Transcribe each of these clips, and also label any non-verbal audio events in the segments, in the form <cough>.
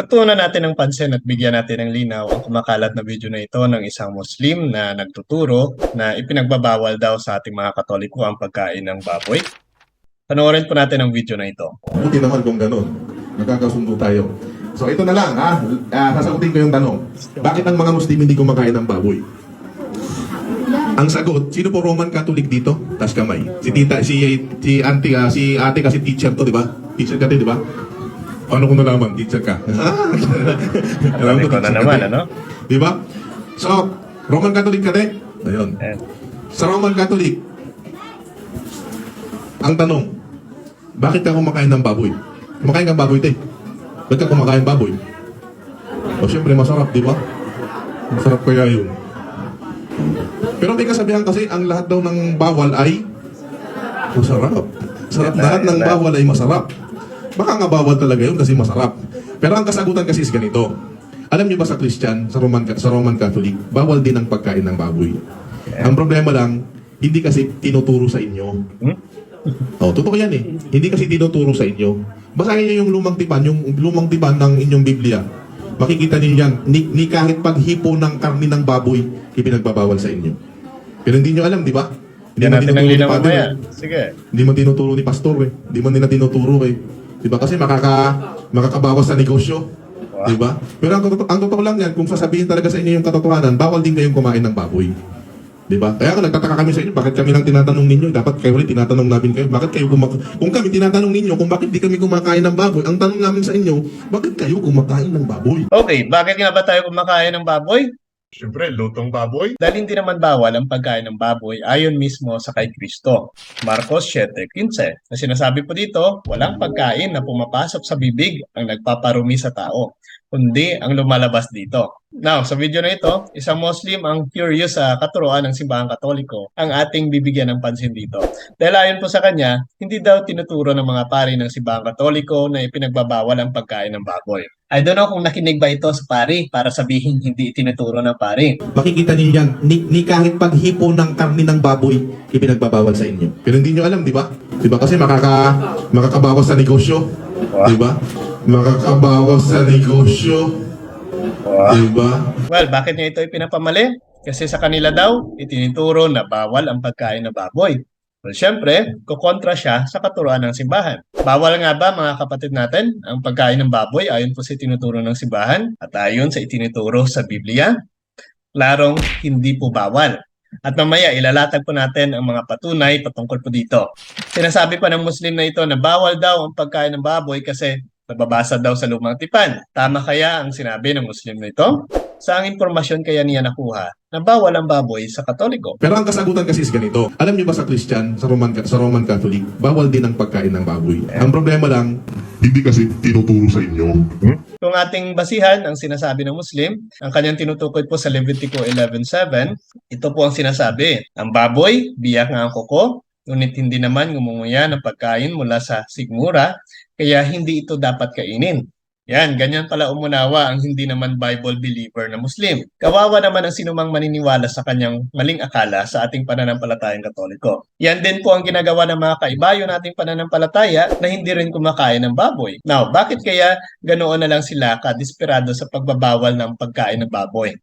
Pagtuunan natin ng pansin at bigyan natin ng linaw ang kumakalat na video na ito ng isang Muslim na nagtuturo na ipinagbabawal daw sa ating mga Katoliko ang pagkain ng baboy. Panoorin po natin ang video na ito. Buti naman kung ganun. Nagkakasundo tayo. So ito na lang ha. Ah, sasagutin ko yung tanong. Bakit ang mga Muslim hindi kumakain ng baboy? Ang sagot, sino po Roman Catholic dito? Tas kamay. Si tita, si si auntie, ah, si ate kasi teacher to, di ba? Teacher ka di ba? Paano ko nalaman? Teacher ka. <laughs> Alam ko na naman, ano? Di ba? So, Roman Catholic ka din? Ayun. Ayan. Sa Roman Catholic, ang tanong, bakit ka kumakain ng baboy? Kumakain ka ng baboy, te. Ba't ka kumakain baboy? O syempre, masarap, di ba? Masarap kaya yun. Pero may kasabihan kasi, ang lahat daw ng bawal ay masarap. Sarap, Ganda, lahat ng ganda. bawal ay masarap. Baka nga bawal talaga yun kasi masarap. Pero ang kasagutan kasi is ganito. Alam niyo ba sa Christian, sa Roman, sa Roman Catholic, bawal din ang pagkain ng baboy. Ang problema lang, hindi kasi tinuturo sa inyo. Hmm? Oh, totoo yan eh. Hindi kasi tinuturo sa inyo. Basahin niyo yung lumang tipan, yung lumang tipan ng inyong Biblia. Makikita niyo yan. Ni, ni kahit paghipo ng karni ng baboy, ipinagbabawal sa inyo. Pero hindi niyo alam, di ba? Bigyan man natin ng tinuturo ni linaw mamaya. eh. Sige. Hindi man tinuturo ni pastor eh. Hindi man nila tinuturo eh. Di ba? Kasi makaka, makakabawas sa negosyo. Di ba? Pero ang, ang totoo lang yan, kung sasabihin talaga sa inyo yung katotohanan, bawal din kayong kumain ng baboy. Di ba? Kaya nga nagtataka kami sa inyo, bakit kami nang tinatanong ninyo? Dapat kayo rin tinatanong namin kayo, bakit kayo kumak... Kung kami tinatanong ninyo kung bakit di kami kumakain ng baboy, ang tanong namin sa inyo, bakit kayo kumakain ng baboy? Okay, bakit nga ba tayo kumakain ng baboy? Siyempre, lutong baboy. Dahil hindi naman bawal ang pagkain ng baboy ayon mismo sa kay Kristo. Marcos 7.15 na sinasabi po dito, walang pagkain na pumapasok sa bibig ang nagpaparumi sa tao, kundi ang lumalabas dito. Now, sa video na ito, isang Muslim ang curious sa katuroan ng simbahang katoliko ang ating bibigyan ng pansin dito. Dahil ayon po sa kanya, hindi daw tinuturo ng mga pari ng simbahang katoliko na ipinagbabawal ang pagkain ng baboy. I don't know kung nakinig ba ito sa pari para sabihin hindi itinuturo ng pari. Makikita niyo yan, ni, ni kahit paghipo ng karni ng baboy, ipinagbabawal sa inyo. Pero hindi niyo alam, di ba? Di ba? Kasi makaka, makakabawas sa negosyo. Wow. Di ba? Makakabawas sa negosyo. Di ba? Well, bakit niya ito ipinapamali? Kasi sa kanila daw, itinuturo na bawal ang pagkain ng baboy. Well, syempre, kukontra siya sa katuruan ng simbahan. Bawal nga ba mga kapatid natin ang pagkain ng baboy ayon po sa itinuturo ng simbahan at ayon sa itinuturo sa Biblia? Klarong hindi po bawal. At mamaya ilalatag po natin ang mga patunay patungkol po dito. Sinasabi pa ng Muslim na ito na bawal daw ang pagkain ng baboy kasi nababasa daw sa lumang tipan. Tama kaya ang sinabi ng Muslim na ito? Saang impormasyon kaya niya nakuha na bawal ang baboy sa Katoliko? Pero ang kasagutan kasi is ganito. Alam niyo ba sa Christian, sa Roman, sa Roman Catholic, bawal din ang pagkain ng baboy. Ang problema lang, hindi kasi tinuturo sa inyo. Kung ating basihan ang sinasabi ng Muslim, ang kanyang tinutukoy po sa Levitico 11.7, ito po ang sinasabi, ang baboy, biyak nga ang kuko, ngunit hindi naman ngumunguya ng pagkain mula sa sigmura, kaya hindi ito dapat kainin. Yan, ganyan pala umunawa ang hindi naman Bible believer na Muslim. Kawawa naman ang sinumang maniniwala sa kanyang maling akala sa ating pananampalatayang katoliko. Yan din po ang ginagawa ng mga kaibayo nating pananampalataya na hindi rin kumakain ng baboy. Now, bakit kaya ganoon na lang sila kadesperado sa pagbabawal ng pagkain ng baboy?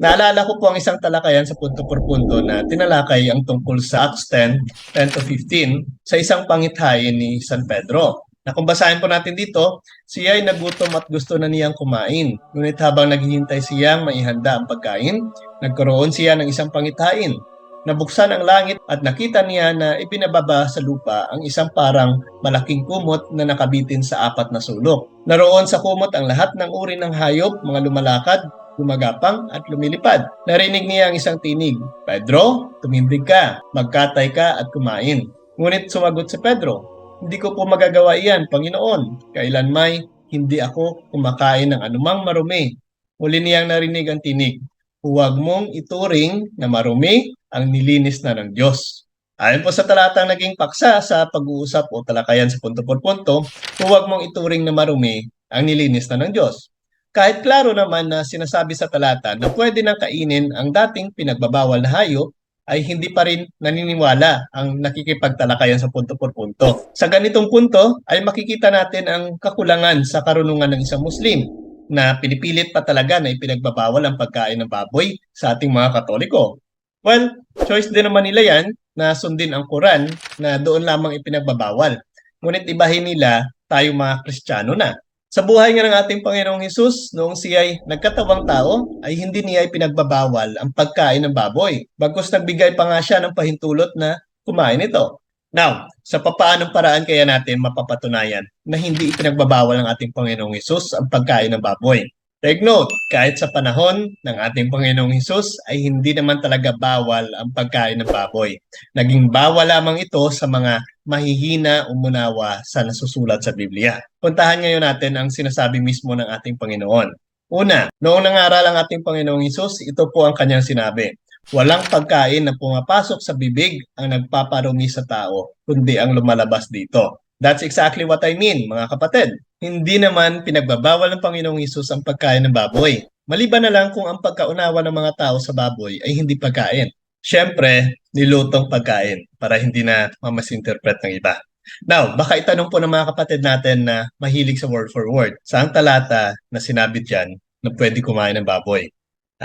Naalala ko po ang isang talakayan sa punto por punto na tinalakay ang tungkol sa Acts 10, 10 to 15 sa isang pangithain ni San Pedro. Na kung basahin po natin dito, siya ay nagutom at gusto na niyang kumain. Ngunit habang naghihintay siyang maihanda ang pagkain, nagkaroon siya ng isang pangithain. Nabuksan ang langit at nakita niya na ibinababa sa lupa ang isang parang malaking kumot na nakabitin sa apat na sulok. Naroon sa kumot ang lahat ng uri ng hayop, mga lumalakad, gumagapang at lumilipad. Narinig niya ang isang tinig, Pedro, tumindig ka, magkatay ka at kumain. Ngunit sumagot si Pedro, hindi ko po magagawa iyan, Panginoon. Kailan may hindi ako kumakain ng anumang marumi. Muli niyang narinig ang tinig, huwag mong ituring na marumi ang nilinis na ng Diyos. Ayon po sa talatang naging paksa sa pag-uusap o talakayan sa punto por punto, huwag mong ituring na marumi ang nilinis na ng Diyos. Kahit klaro naman na sinasabi sa talata na pwede nang kainin ang dating pinagbabawal na hayop ay hindi pa rin naniniwala ang nakikipagtalakayan sa punto por punto. Sa ganitong punto ay makikita natin ang kakulangan sa karunungan ng isang Muslim na pinipilit pa talaga na ipinagbabawal ang pagkain ng baboy sa ating mga Katoliko. Well, choice din naman nila yan na sundin ang Quran na doon lamang ipinagbabawal. Ngunit ibahin nila tayo mga Kristiyano na. Sa buhay nga ng ating Panginoong Hesus, noong siya ay nagkatawang tao, ay hindi niya ipinagbabawal ang pagkain ng baboy. Bagkus nagbigay pa nga siya ng pahintulot na kumain ito. Now, sa papaanong paraan kaya natin mapapatunayan na hindi ipinagbabawal ng ating Panginoong Hesus ang pagkain ng baboy? Take note, kahit sa panahon ng ating Panginoong Hesus ay hindi naman talaga bawal ang pagkain ng baboy. Naging bawal lamang ito sa mga mahihina umunawa sa nasusulat sa Biblia. Puntahan ngayon natin ang sinasabi mismo ng ating Panginoon. Una, noong nangaral ang ating Panginoong Hesus, ito po ang kanyang sinabi. Walang pagkain na pumapasok sa bibig ang nagpaparumi sa tao, kundi ang lumalabas dito. That's exactly what I mean, mga kapatid. Hindi naman pinagbabawal ng Panginoong Hesus ang pagkain ng baboy. Maliban na lang kung ang pagkaunawa ng mga tao sa baboy ay hindi pagkain. Siyempre, nilutong pagkain para hindi na mamasinterpret ng iba. Now, baka itanong po ng mga kapatid natin na mahilig sa word for word. Saan talata na sinabi dyan na pwede kumain ng baboy?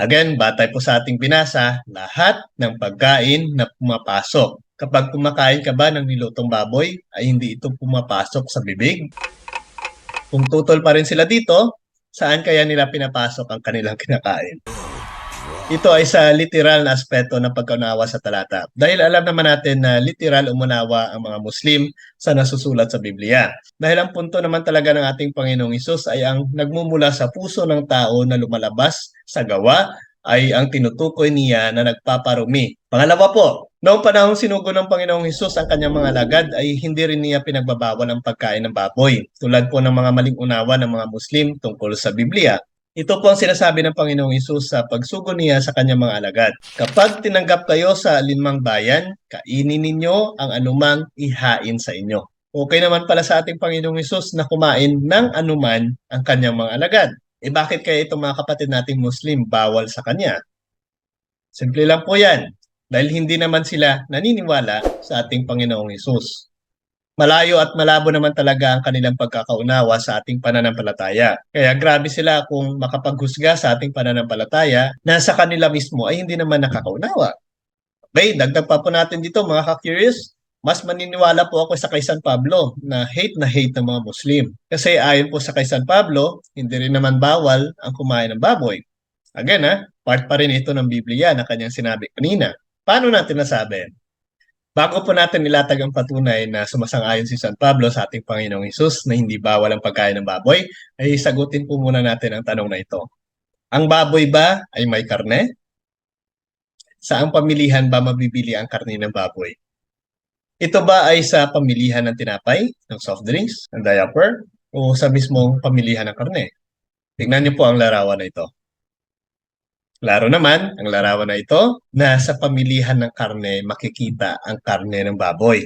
Again, batay po sa ating binasa, lahat ng pagkain na pumapasok. Kapag kumakain ka ba ng nilutong baboy, ay hindi ito pumapasok sa bibig. Kung tutol pa rin sila dito, saan kaya nila pinapasok ang kanilang kinakain? Ito ay sa literal na aspeto ng pagkaunawa sa talata. Dahil alam naman natin na literal umunawa ang mga Muslim sa nasusulat sa Biblia. Dahil ang punto naman talaga ng ating Panginoong Isus ay ang nagmumula sa puso ng tao na lumalabas sa gawa ay ang tinutukoy niya na nagpaparumi. Pangalawa po, noong panahong sinugo ng Panginoong Hesus ang kanyang mga lagad ay hindi rin niya pinagbabawal ang pagkain ng baboy. Tulad po ng mga maling unawa ng mga Muslim tungkol sa Biblia. Ito po ang sinasabi ng Panginoong Hesus sa pagsugo niya sa kanyang mga alagad. Kapag tinanggap kayo sa alinmang bayan, kainin ninyo ang anumang ihain sa inyo. Okay naman pala sa ating Panginoong Hesus na kumain ng anuman ang kanyang mga alagad. Eh bakit kaya itong mga kapatid nating Muslim bawal sa kanya? Simple lang po yan. Dahil hindi naman sila naniniwala sa ating Panginoong Hesus. Malayo at malabo naman talaga ang kanilang pagkakaunawa sa ating pananampalataya. Kaya grabe sila kung makapaghusga sa ating pananampalataya na sa kanila mismo ay hindi naman nakakaunawa. Okay, dagdag pa po natin dito mga ka-curious, mas maniniwala po ako sa kay San Pablo na hate na hate ng mga Muslim. Kasi ayon po sa kay San Pablo, hindi rin naman bawal ang kumain ng baboy. Again ha, part pa rin ito ng Biblia na kanyang sinabi kanina. Paano natin nasabi? Bago po natin nilatag ang patunay na sumasang-ayon si San Pablo sa ating Panginoong Isus na hindi bawal ang pagkain ng baboy, ay sagutin po muna natin ang tanong na ito. Ang baboy ba ay may karne? Saang pamilihan ba mabibili ang karne ng baboy? Ito ba ay sa pamilihan ng tinapay, ng soft drinks, ng diaper, o sa mismong pamilihan ng karne? Tingnan niyo po ang larawan na ito. Klaro naman, ang larawan na ito, na sa pamilihan ng karne makikita ang karne ng baboy.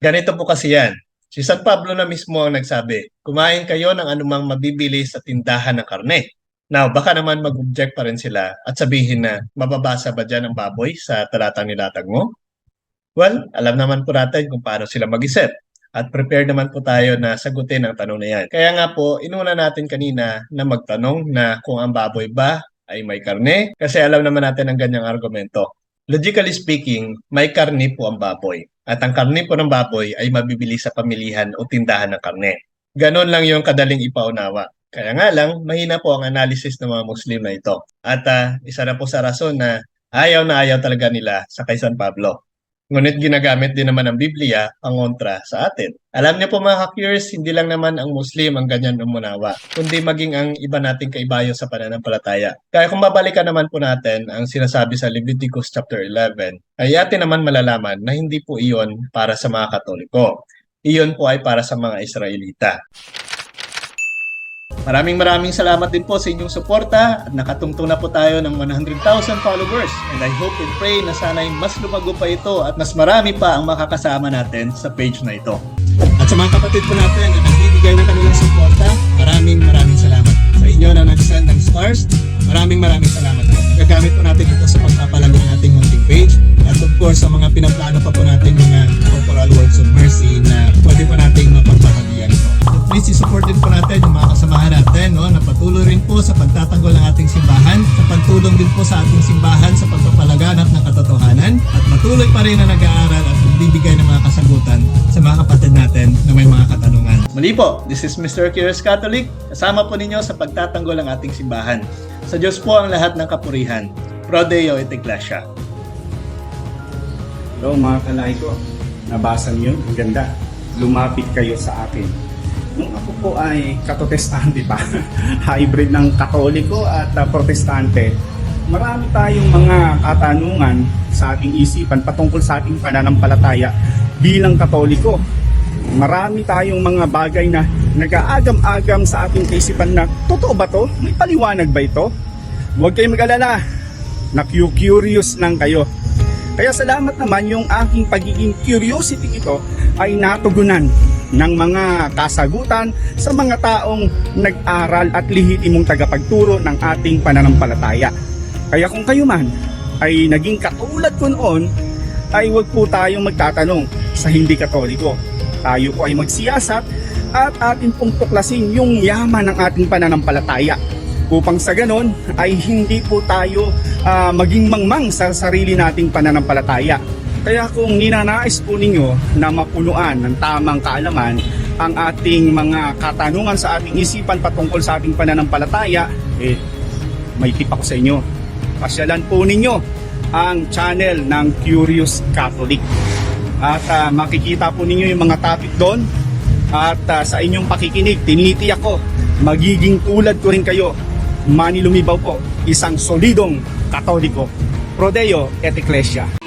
Ganito po kasi yan. Si San Pablo na mismo ang nagsabi, kumain kayo ng anumang mabibili sa tindahan ng karne. Now, baka naman mag-object pa rin sila at sabihin na mababasa ba dyan ang baboy sa talatang nilatag mo? Well, alam naman po natin kung paano sila mag-isip. At prepared naman po tayo na sagutin ang tanong na yan. Kaya nga po, inuna natin kanina na magtanong na kung ang baboy ba ay may karne kasi alam naman natin ang ganyang argumento. Logically speaking, may karne po ang baboy. At ang karne po ng baboy ay mabibili sa pamilihan o tindahan ng karne. Ganon lang yung kadaling ipaunawa. Kaya nga lang, mahina po ang analysis ng mga Muslim na ito. At ah, isa na po sa rason na ayaw na ayaw talaga nila sa kay San Pablo. Ngunit ginagamit din naman ng Biblia ang kontra sa atin. Alam niyo po mga ka-curious, hindi lang naman ang Muslim ang ganyan umunawa, kundi maging ang iba nating kaibayo sa pananampalataya. Kaya kung babalikan naman po natin ang sinasabi sa Leviticus chapter 11, ay atin naman malalaman na hindi po iyon para sa mga Katoliko. Iyon po ay para sa mga Israelita. Maraming maraming salamat din po sa inyong suporta at nakatungtong na po tayo ng 100,000 followers and I hope and pray na sana'y mas lumago pa ito at mas marami pa ang makakasama natin sa page na ito. At sa mga kapatid po natin na nagbibigay ng kanilang suporta, maraming maraming salamat. Sa inyo na nag-send ng stars, maraming maraming salamat po. Gagamit po natin ito sa pagpapalago ng ating munting page at of course sa mga pinaplano pa po natin mga corporal works of mercy na pwede po nating mapagpahag please isupport din po natin yung mga kasamahan natin no, na patuloy rin po sa pagtatanggol ng ating simbahan, sa pagtulong din po sa ating simbahan sa pagpapalaganap ng katotohanan at patuloy pa rin na nag-aaral at nagbibigay ng mga kasagutan sa mga kapatid natin na may mga katanungan. Muli po, this is Mr. Curious Catholic. Kasama po ninyo sa pagtatanggol ng ating simbahan. Sa Diyos po ang lahat ng kapurihan. Prodeo et Iglesia. Hello mga kalahi ko. Nabasa niyo? Ang ganda. Lumapit kayo sa akin Nung ako po ay katotestante pa, <laughs> hybrid ng katoliko at uh, protestante, marami tayong mga katanungan sa ating isipan patungkol sa ating pananampalataya bilang katoliko. Marami tayong mga bagay na nag-aagam-agam sa ating kaisipan na totoo ba to? May paliwanag ba ito? Huwag kayong mag-alala. Na-curious lang kayo. Kaya salamat naman yung aking pagiging curiosity ito ay natugunan ng mga kasagutan sa mga taong nag-aral at lihitimong tagapagturo ng ating pananampalataya. Kaya kung kayo man ay naging katulad ko noon, ay huwag po tayong magtatanong sa hindi katoliko. Tayo po ay magsiyasat at atin pong tuklasin yung yaman ng ating pananampalataya upang sa ganon ay hindi po tayo ah, maging mangmang sa sarili nating pananampalataya. Kaya kung ninanais po ninyo na mapunuan ng tamang kaalaman ang ating mga katanungan sa ating isipan patungkol sa ating pananampalataya, eh, may tip ako sa inyo. Pasyalan po ninyo ang channel ng Curious Catholic. At ah, makikita po ninyo yung mga topic doon. At ah, sa inyong pakikinig, tinitiyak ko, magiging tulad ko rin kayo. Mani Lumibaw po, isang solidong katoliko. Prodeo et Ecclesia.